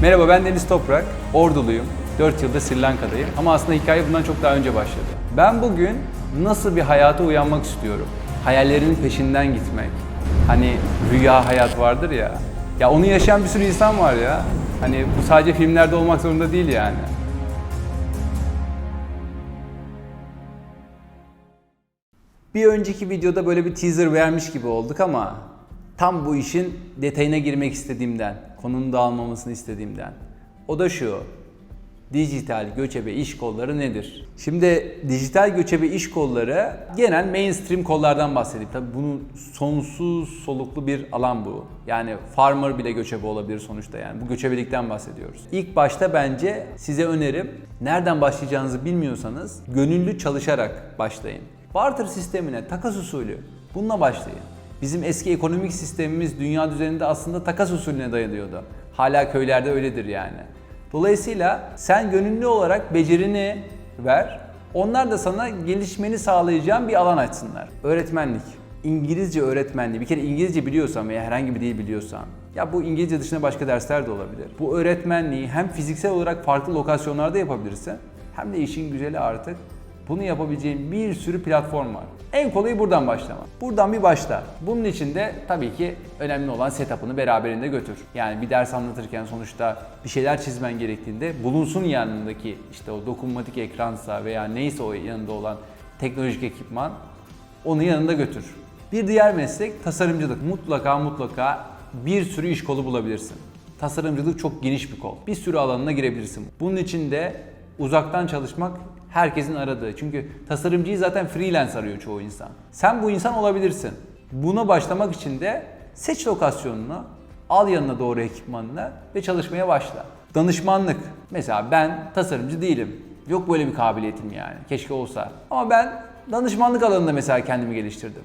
Merhaba ben Deniz Toprak, Orduluyum. 4 yıldır Sri Lanka'dayım ama aslında hikaye bundan çok daha önce başladı. Ben bugün nasıl bir hayata uyanmak istiyorum? Hayallerinin peşinden gitmek. Hani rüya hayat vardır ya. Ya onu yaşayan bir sürü insan var ya. Hani bu sadece filmlerde olmak zorunda değil yani. Bir önceki videoda böyle bir teaser vermiş gibi olduk ama tam bu işin detayına girmek istediğimden, konunun dağılmamasını istediğimden. O da şu. Dijital göçebe iş kolları nedir? Şimdi dijital göçebe iş kolları genel mainstream kollardan bahsedeyim. Tabii bunun sonsuz soluklu bir alan bu. Yani farmer bile göçebe olabilir sonuçta yani. Bu göçebelikten bahsediyoruz. İlk başta bence size önerim nereden başlayacağınızı bilmiyorsanız gönüllü çalışarak başlayın. Barter sistemine takas usulü bununla başlayın. Bizim eski ekonomik sistemimiz dünya düzeninde aslında takas usulüne dayanıyordu. Hala köylerde öyledir yani. Dolayısıyla sen gönüllü olarak becerini ver. Onlar da sana gelişmeni sağlayacağın bir alan açsınlar. Öğretmenlik. İngilizce öğretmenliği. Bir kere İngilizce biliyorsan veya herhangi bir dil biliyorsan ya bu İngilizce dışında başka dersler de olabilir. Bu öğretmenliği hem fiziksel olarak farklı lokasyonlarda yapabilirsin hem de işin güzeli artık bunu yapabileceğin bir sürü platform var. En kolayı buradan başlama. Buradan bir başla. Bunun için de tabii ki önemli olan setup'ını beraberinde götür. Yani bir ders anlatırken sonuçta bir şeyler çizmen gerektiğinde bulunsun yanındaki işte o dokunmatik ekransa veya neyse o yanında olan teknolojik ekipman onu yanında götür. Bir diğer meslek tasarımcılık. Mutlaka mutlaka bir sürü iş kolu bulabilirsin. Tasarımcılık çok geniş bir kol. Bir sürü alanına girebilirsin. Bunun için de uzaktan çalışmak herkesin aradığı. Çünkü tasarımcıyı zaten freelance arıyor çoğu insan. Sen bu insan olabilirsin. Buna başlamak için de seç lokasyonunu, al yanına doğru ekipmanını ve çalışmaya başla. Danışmanlık. Mesela ben tasarımcı değilim. Yok böyle bir kabiliyetim yani. Keşke olsa. Ama ben danışmanlık alanında mesela kendimi geliştirdim.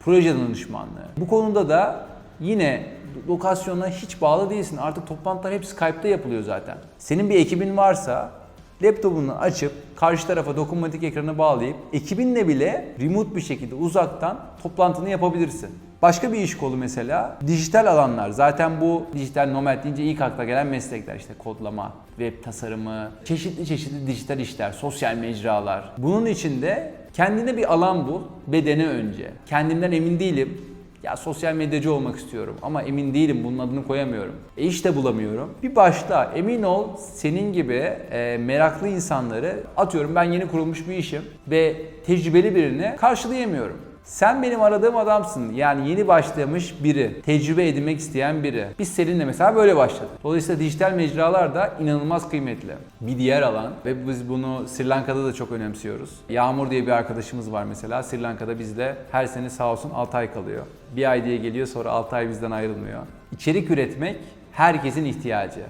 Proje danışmanlığı. Bu konuda da yine lokasyona hiç bağlı değilsin. Artık toplantılar hep Skype'da yapılıyor zaten. Senin bir ekibin varsa laptopunu açıp karşı tarafa dokunmatik ekranı bağlayıp ekibinle bile remote bir şekilde uzaktan toplantını yapabilirsin. Başka bir iş kolu mesela dijital alanlar. Zaten bu dijital nomad deyince ilk akla gelen meslekler işte kodlama, web tasarımı, çeşitli çeşitli dijital işler, sosyal mecralar. Bunun içinde kendine bir alan bul ve dene önce. Kendimden emin değilim. Ya sosyal medyacı olmak istiyorum ama emin değilim bunun adını koyamıyorum. E iş de bulamıyorum. Bir başla emin ol senin gibi e, meraklı insanları atıyorum ben yeni kurulmuş bir işim ve tecrübeli birini karşılayamıyorum. Sen benim aradığım adamsın. Yani yeni başlamış biri, tecrübe edinmek isteyen biri. Biz seninle mesela böyle başladık. Dolayısıyla dijital mecralar da inanılmaz kıymetli. Bir diğer alan ve biz bunu Sri Lanka'da da çok önemsiyoruz. Yağmur diye bir arkadaşımız var mesela. Sri Lanka'da bizde her sene sağ olsun 6 ay kalıyor. Bir ay diye geliyor sonra 6 ay bizden ayrılmıyor. İçerik üretmek herkesin ihtiyacı.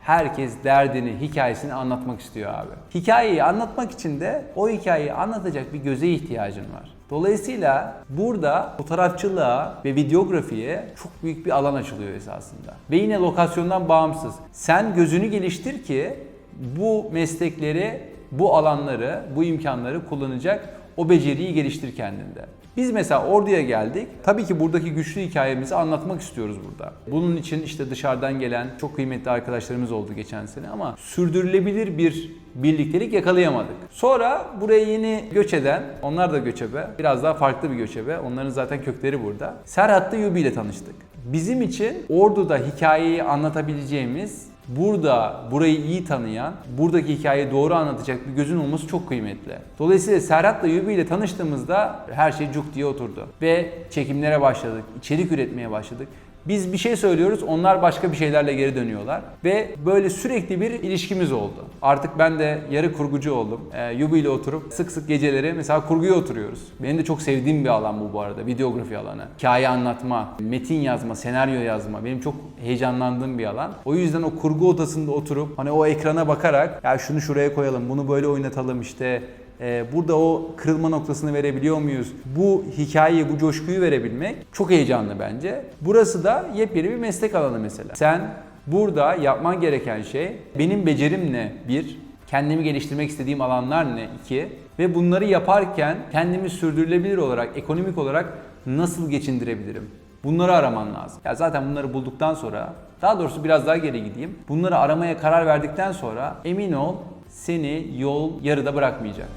Herkes derdini, hikayesini anlatmak istiyor abi. Hikayeyi anlatmak için de o hikayeyi anlatacak bir göze ihtiyacın var. Dolayısıyla burada fotoğrafçılığa ve videografiye çok büyük bir alan açılıyor esasında. Ve yine lokasyondan bağımsız. Sen gözünü geliştir ki bu meslekleri, bu alanları, bu imkanları kullanacak o beceriyi geliştir kendinde. Biz mesela Ordu'ya geldik. Tabii ki buradaki güçlü hikayemizi anlatmak istiyoruz burada. Bunun için işte dışarıdan gelen çok kıymetli arkadaşlarımız oldu geçen sene ama sürdürülebilir bir birliktelik yakalayamadık. Sonra buraya yeni göç eden, onlar da göçebe, biraz daha farklı bir göçebe. Onların zaten kökleri burada. Serhat'ta Yubi ile tanıştık. Bizim için Ordu'da hikayeyi anlatabileceğimiz burada burayı iyi tanıyan, buradaki hikayeyi doğru anlatacak bir gözün olması çok kıymetli. Dolayısıyla Serhat'la Yubi ile tanıştığımızda her şey cuk diye oturdu. Ve çekimlere başladık, içerik üretmeye başladık. Biz bir şey söylüyoruz, onlar başka bir şeylerle geri dönüyorlar. Ve böyle sürekli bir ilişkimiz oldu. Artık ben de yarı kurgucu oldum. Ee, Yubi ile oturup sık sık geceleri mesela kurguya oturuyoruz. Benim de çok sevdiğim bir alan bu bu arada, videografi alanı. Hikaye anlatma, metin yazma, senaryo yazma benim çok heyecanlandığım bir alan. O yüzden o kurgu odasında oturup hani o ekrana bakarak ya şunu şuraya koyalım, bunu böyle oynatalım işte burada o kırılma noktasını verebiliyor muyuz? Bu hikayeyi, bu coşkuyu verebilmek çok heyecanlı bence. Burası da yepyeni bir meslek alanı mesela. Sen burada yapman gereken şey benim becerim ne? Bir, kendimi geliştirmek istediğim alanlar ne? İki, ve bunları yaparken kendimi sürdürülebilir olarak, ekonomik olarak nasıl geçindirebilirim? Bunları araman lazım. Ya zaten bunları bulduktan sonra Daha doğrusu biraz daha geri gideyim. Bunları aramaya karar verdikten sonra emin ol seni yol yarıda bırakmayacak.